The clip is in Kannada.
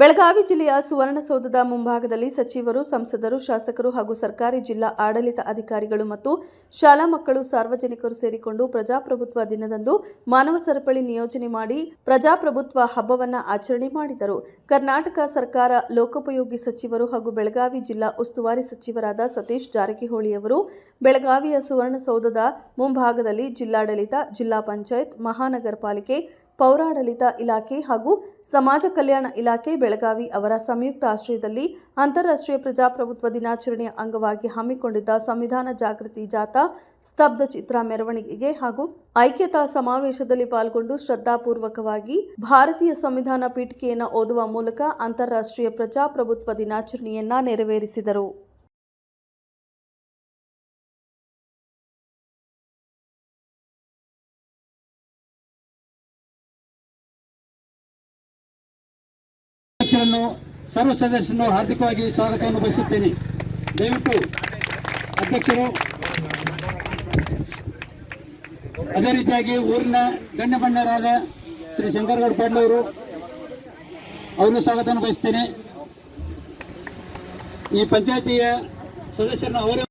ಬೆಳಗಾವಿ ಜಿಲ್ಲೆಯ ಸುವರ್ಣಸೌಧದ ಮುಂಭಾಗದಲ್ಲಿ ಸಚಿವರು, ಸಂಸದರು, ಶಾಸಕರು ಹಾಗೂ ಸರ್ಕಾರಿ ಜಿಲ್ಲಾ ಆಡಳಿತ ಅಧಿಕಾರಿಗಳು ಮತ್ತು ಶಾಲಾ ಮಕ್ಕಳು ಸಾರ್ವಜನಿಕರು ಸೇರಿಕೊಂಡು ಪ್ರಜಾಪ್ರಭುತ್ವ ದಿನದಂದು ಮಾನವ ಸರಪಳಿ ನಿಯೋಜನೆ ಮಾಡಿ ಪ್ರಜಾಪ್ರಭುತ್ವ ಹಬ್ಬವನ್ನ ಆಚರಣೆ ಮಾಡಿದರು. ಕರ್ನಾಟಕ ಸರ್ಕಾರ ಲೋಕೋಪಯೋಗಿ ಸಚಿವರು ಹಾಗೂ ಬೆಳಗಾವಿ ಜಿಲ್ಲಾ ಉಸ್ತುವಾರಿ ಸಚಿವರಾದ ಸತೀಶ್ ಜಾರಕಿಹೊಳಿ ಅವರು ಬೆಳಗಾವಿಯ ಸುವರ್ಣಸೌಧದ ಮುಂಭಾಗದಲ್ಲಿ ಜಿಲ್ಲಾಡಳಿತ, ಜಿಲ್ಲಾ ಪಂಚಾಯತ್ ಮಹಾನಗರ ಪಾಲಿಕೆ ಪೌರಾಡಳಿತ ಇಲಾಖೆ ಹಾಗೂ ಸಮಾಜ ಕಲ್ಯಾಣ ಇಲಾಖೆ ಬೆಳಗಾವಿ ಅವರ ಸಂಯುಕ್ತ ಆಶ್ರಯದಲ್ಲಿ ಅಂತಾರಾಷ್ಟ್ರೀಯ ಪ್ರಜಾಪ್ರಭುತ್ವ ದಿನಾಚರಣೆಯ ಅಂಗವಾಗಿ ಹಮ್ಮಿಕೊಂಡಿದ್ದ ಸಂವಿಧಾನ ಜಾಗೃತಿ ಜಾಥಾ ಸ್ತಬ್ಧ ಚಿತ್ರ ಮೆರವಣಿಗೆಗೆ ಹಾಗೂ ಐಕ್ಯತಾ ಸಮಾವೇಶದಲ್ಲಿ ಪಾಲ್ಗೊಂಡು ಶ್ರದ್ಧಾಪೂರ್ವಕವಾಗಿ ಭಾರತೀಯ ಸಂವಿಧಾನ ಪೀಠಿಕೆಯನ್ನು ಓದುವ ಮೂಲಕ ಅಂತಾರಾಷ್ಟ್ರೀಯ ಪ್ರಜಾಪ್ರಭುತ್ವ ದಿನಾಚರಣೆಯನ್ನ ನೆರವೇರಿಸಿದರು. ಅಧ್ಯಕ್ಷರನ್ನು ಸರ್ವ ಸದಸ್ಯರನ್ನು ಹಾರ್ದಿಕವಾಗಿ ಸ್ವಾಗತವನ್ನು ಬಯಸುತ್ತೇನೆ. ದಯವಿಟ್ಟು ಅಧ್ಯಕ್ಷರು, ಅದೇ ರೀತಿಯಾಗಿ ಊರಿನ ಗಣ್ಯಮಣ್ಯರಾದ ಶ್ರೀ ಶಂಕರಗೌಡ ಪಾಟೀಲ್ ಅವರು ಅವ್ರನ್ನೂ ಸ್ವಾಗತವನ್ನು ಬಯಸ್ತೇನೆ ಈ ಪಂಚಾಯತಿಯ ಸದಸ್ಯರನ್ನು ಅವರೇ